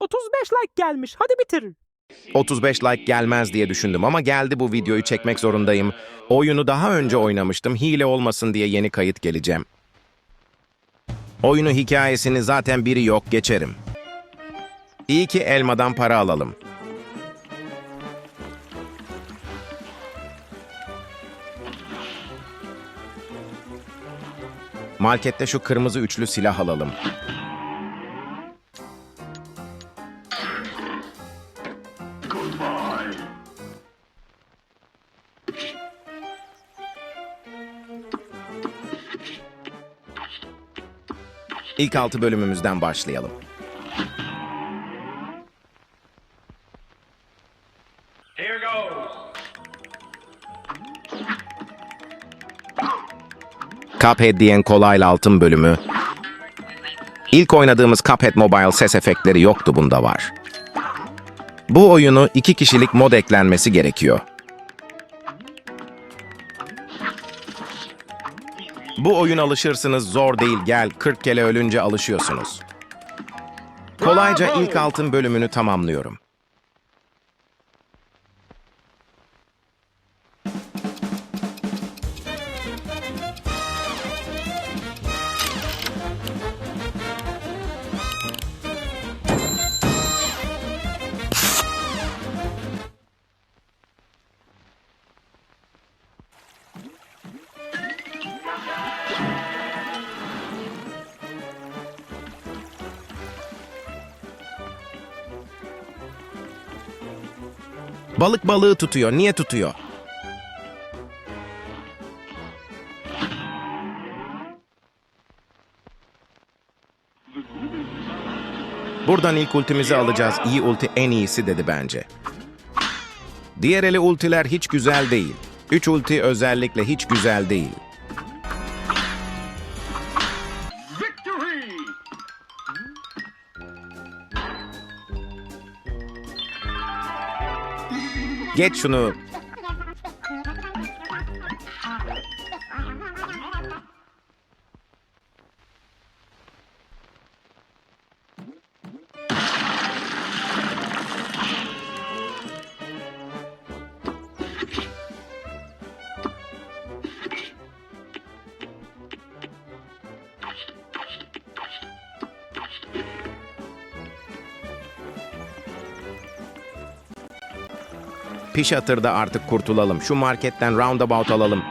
35 like gelmiş. Hadi bitir. 35 like gelmez diye düşündüm ama geldi bu videoyu çekmek zorundayım. Oyunu daha önce oynamıştım. Hile olmasın diye yeni kayıt geleceğim. Oyunu hikayesini zaten biri yok geçerim. İyi ki elmadan para alalım. Markette şu kırmızı üçlü silah alalım. İlk altı bölümümüzden başlayalım. Here goes. Cuphead diyen kolaylı altın bölümü. İlk oynadığımız Cuphead Mobile ses efektleri yoktu bunda var. Bu oyunu iki kişilik mod eklenmesi gerekiyor. Bu oyun alışırsınız zor değil gel 40 kere ölünce alışıyorsunuz. Kolayca ilk altın bölümünü tamamlıyorum. Balık balığı tutuyor. Niye tutuyor? Buradan ilk ultimizi alacağız. İyi ulti en iyisi dedi bence. Diğer eli ultiler hiç güzel değil. 3 ulti özellikle hiç güzel değil. Geç şunu. Piş atırda artık kurtulalım. Şu marketten roundabout alalım.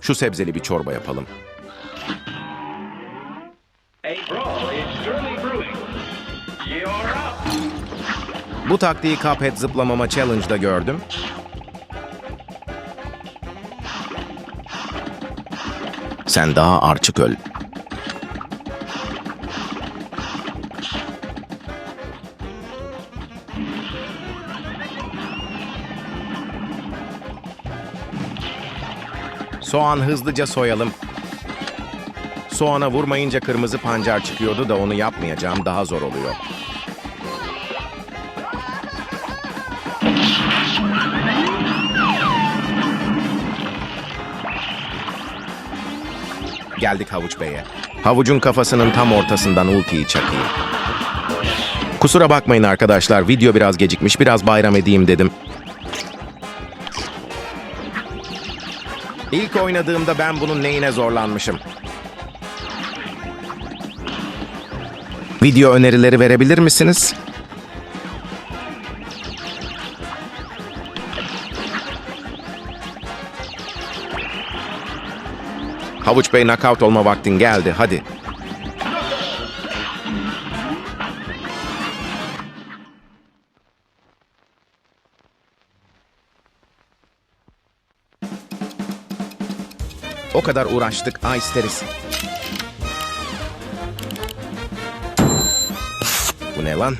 Şu sebzeli bir çorba yapalım. Bu taktiği Cuphead zıplamama challenge'da gördüm. Sen daha arçık öl. Soğan hızlıca soyalım. Soğana vurmayınca kırmızı pancar çıkıyordu da onu yapmayacağım daha zor oluyor. Geldik Havuç Bey'e. Havucun kafasının tam ortasından ultiyi çakayım. Kusura bakmayın arkadaşlar, video biraz gecikmiş, biraz bayram edeyim dedim. İlk oynadığımda ben bunun neyine zorlanmışım. Video önerileri verebilir misiniz? Havuç Bey knockout olma vaktin geldi. Hadi. O kadar uğraştık. Ay isteriz. Bu ne lan?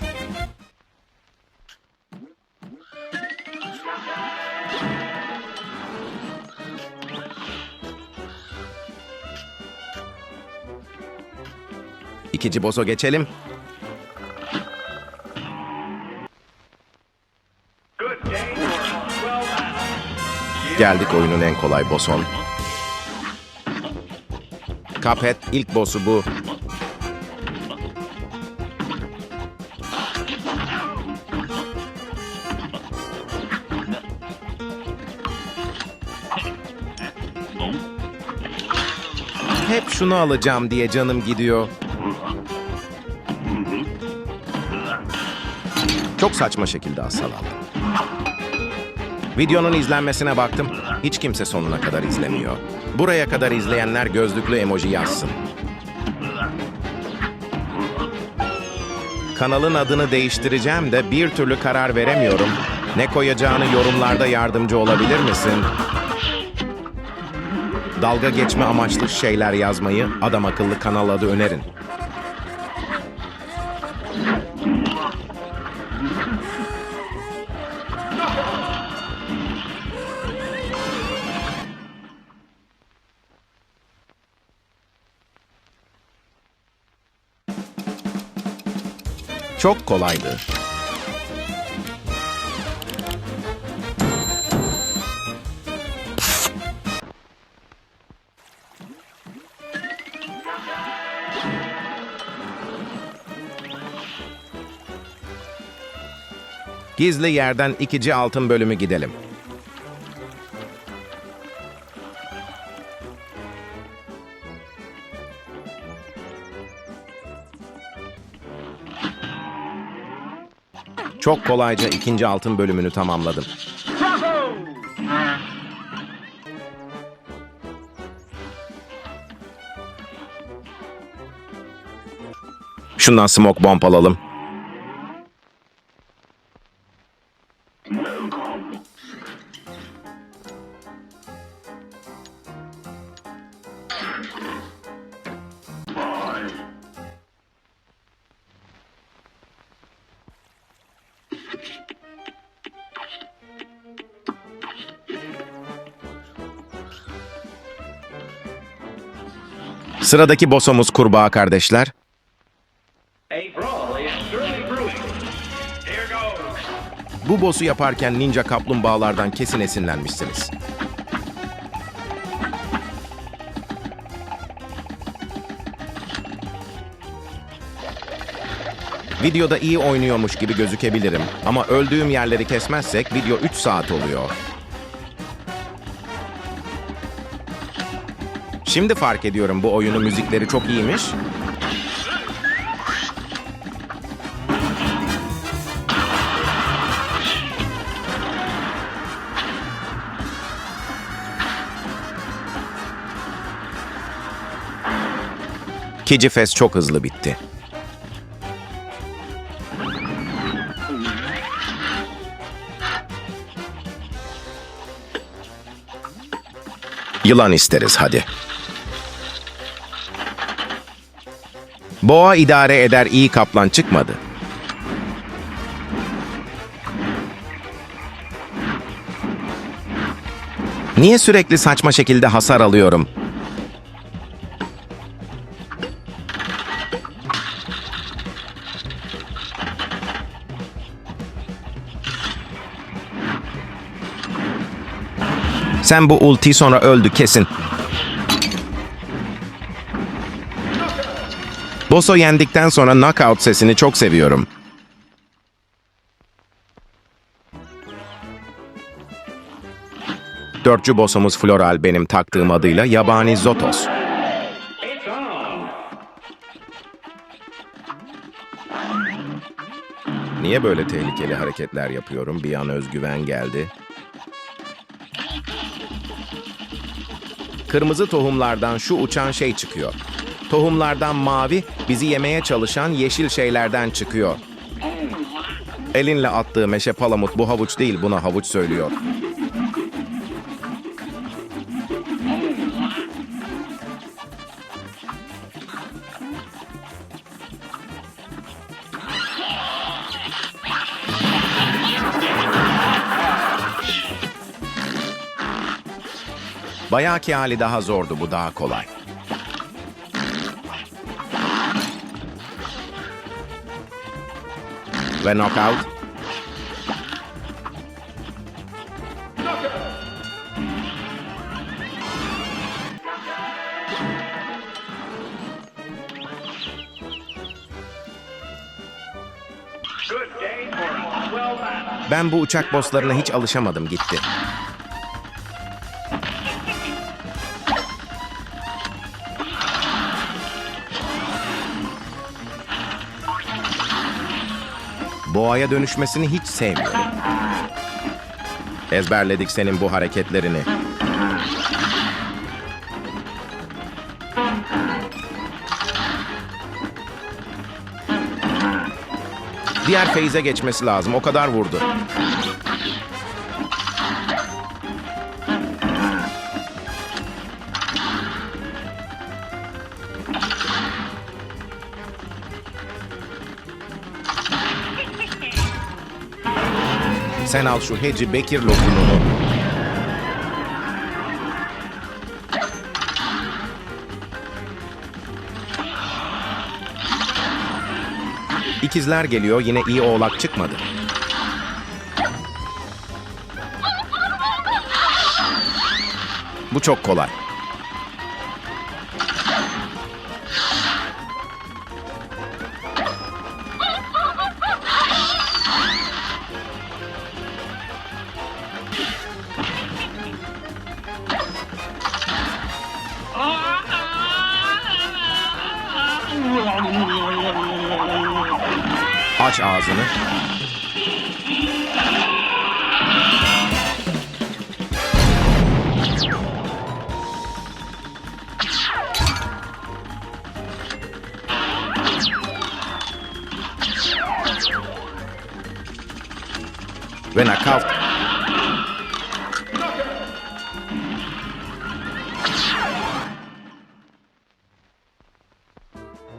İkinci boss'a geçelim. Geldik oyunun en kolay boss'on. Cuphead ilk boss'u bu. Hep şunu alacağım diye canım gidiyor. Çok saçma şekilde hasar aldım. Videonun izlenmesine baktım. Hiç kimse sonuna kadar izlemiyor. Buraya kadar izleyenler gözlüklü emoji yazsın. Kanalın adını değiştireceğim de bir türlü karar veremiyorum. Ne koyacağını yorumlarda yardımcı olabilir misin? Dalga geçme amaçlı şeyler yazmayı adam akıllı kanal adı önerin. Çok kolaydı. Gizli yerden ikinci altın bölümü gidelim. Çok kolayca ikinci altın bölümünü tamamladım. Şundan smoke bomb alalım. Sıradaki boss'umuz kurbağa kardeşler. Bu boss'u yaparken ninja kaplumbağalardan kesin esinlenmişsiniz. Videoda iyi oynuyormuş gibi gözükebilirim ama öldüğüm yerleri kesmezsek video 3 saat oluyor. Şimdi fark ediyorum bu oyunun müzikleri çok iyiymiş. Kici çok hızlı bitti. Yılan isteriz hadi. Boğa idare eder iyi kaplan çıkmadı. Niye sürekli saçma şekilde hasar alıyorum? Sen bu ulti sonra öldü kesin. Boss'u yendikten sonra knockout sesini çok seviyorum. Dörtçü boss'umuz Floral benim taktığım adıyla Yabani Zotos. Niye böyle tehlikeli hareketler yapıyorum? Bir an özgüven geldi. Kırmızı tohumlardan şu uçan şey çıkıyor. Tohumlardan mavi, bizi yemeye çalışan yeşil şeylerden çıkıyor. Elinle attığı meşe palamut bu havuç değil, buna havuç söylüyor. Bayaki hali daha zordu, bu daha kolay. Ve knockout. Ben bu uçak bosslarına hiç alışamadım gitti. Boğaya dönüşmesini hiç sevmiyorum. Ezberledik senin bu hareketlerini. Diğer feyze geçmesi lazım. O kadar vurdu. Sen al şu Heci Bekir lokumunu. İkizler geliyor yine iyi oğlak çıkmadı. Bu çok kolay. Aç ağzını. Ve knockout.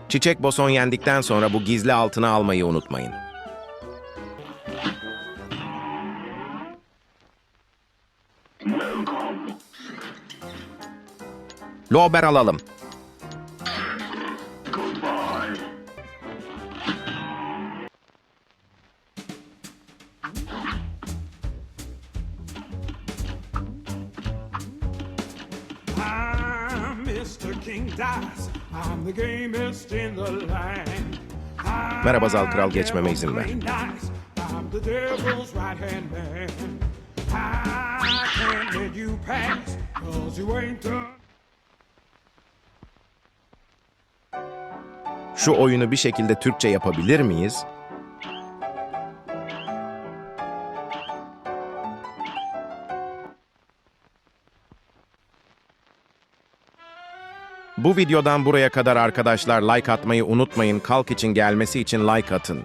Çiçek boson yendikten sonra bu gizli altına almayı unutmayın. Lober alalım. I'm Mr. King Dice. Merhaba Zal Kral, geçmeme izin ver. Şu oyunu bir şekilde Türkçe yapabilir miyiz? Bu videodan buraya kadar arkadaşlar like atmayı unutmayın. Kalk için gelmesi için like atın.